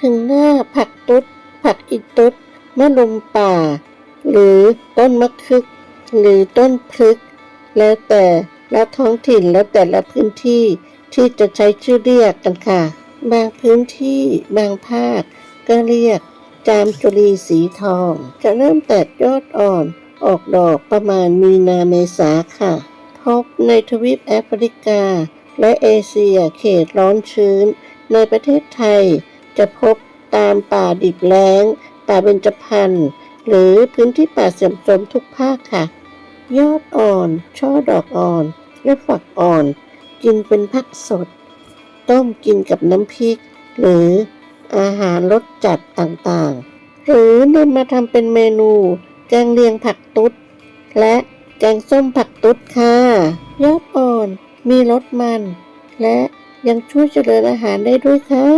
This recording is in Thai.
ถึงหน้าผักตุ๊ด ผักอีตุ๊ดมะลุมป่า หรือต้นมะคึก หรือต้นพฤกแล้วแต่ละท้องถิ่นแล้วแต่ละพื้นที่ที่จะใช้ชื่อเรียกกันค่ะ บางพื้นที่บางภาค ก็เรียกจามจุลีสีทอง จะเริ่มแตกยอดอ่อนออกดอกประมาณมีนาเมษาค่ะ พบในทวีปแอฟริกา และเอเชียเขตร้อนชื้น ในประเทศไทย จะพบตามป่าดิบแล้ง ป่าเบญจพรรณหรือพื้นที่ป่าเสื่อมโทรมทุกภาคค่ะ ยอดอ่อน ช่อดอกอ่อน และฝักอ่อน กินเป็นผักสด ต้มกินกับน้ำพริก หรืออาหารรสจัดต่างๆ หรือนำมาทำเป็นเมนู แกงเลียงผักตุ๊ด และแกงส้มผักตุ๊ดค่ะ ยอดอ่อนมีรสมัน และยังช่วยเจริญอาหารได้ด้วยค่ะ